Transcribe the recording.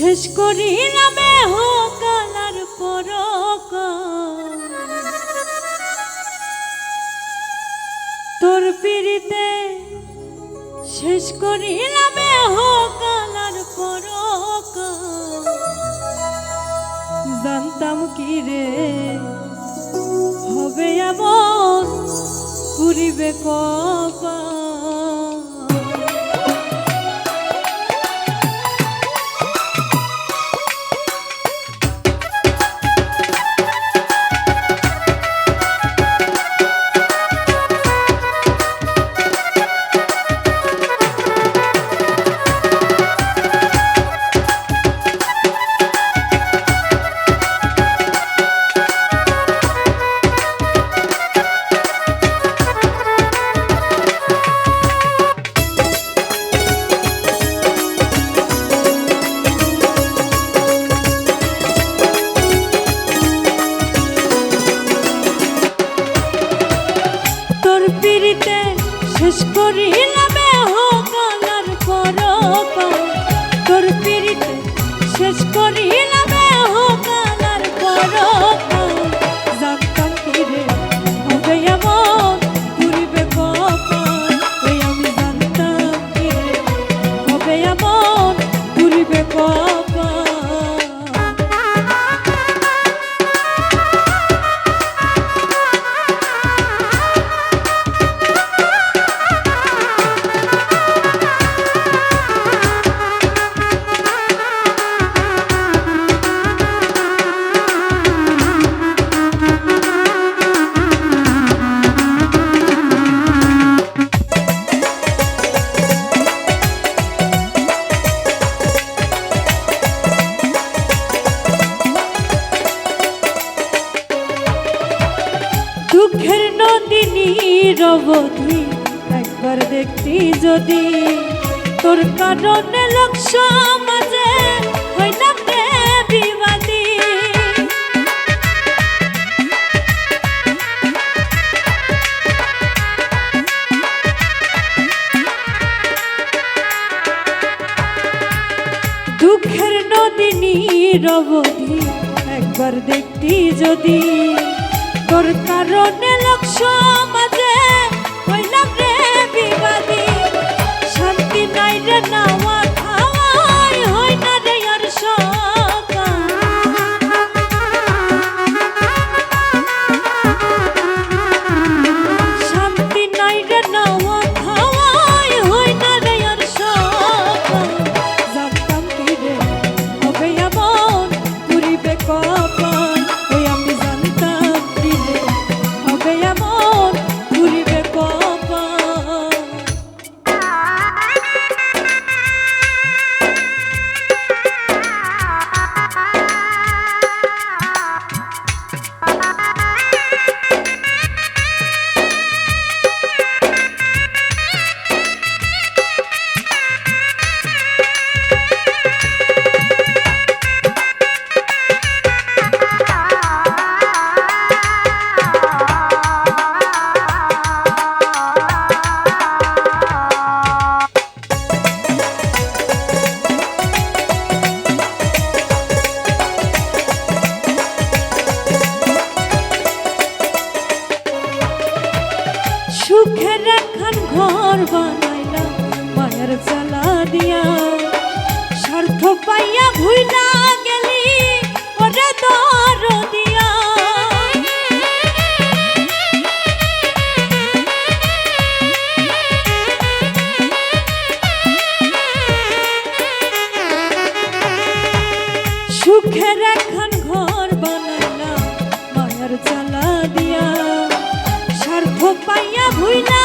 শেষ করি নামে হোক আলার পর তোর পিড়িতে শেষ করি নামে হোক আলার পর জানতাম কি রে, হবে এমন পুরিবে কপা দুঃখের নদিনী রবধি একবার দেখতি যদি তোর কারণে লক্ষ মাঝে দুঃখের নদিনী রবধি একবার দেখতি যদি তোর কারণে লক্ষ্য সুখের একখান ঘর বানাইলা মায়ার চালা দিয়া স্বার্থ পাইয়া ভুইলা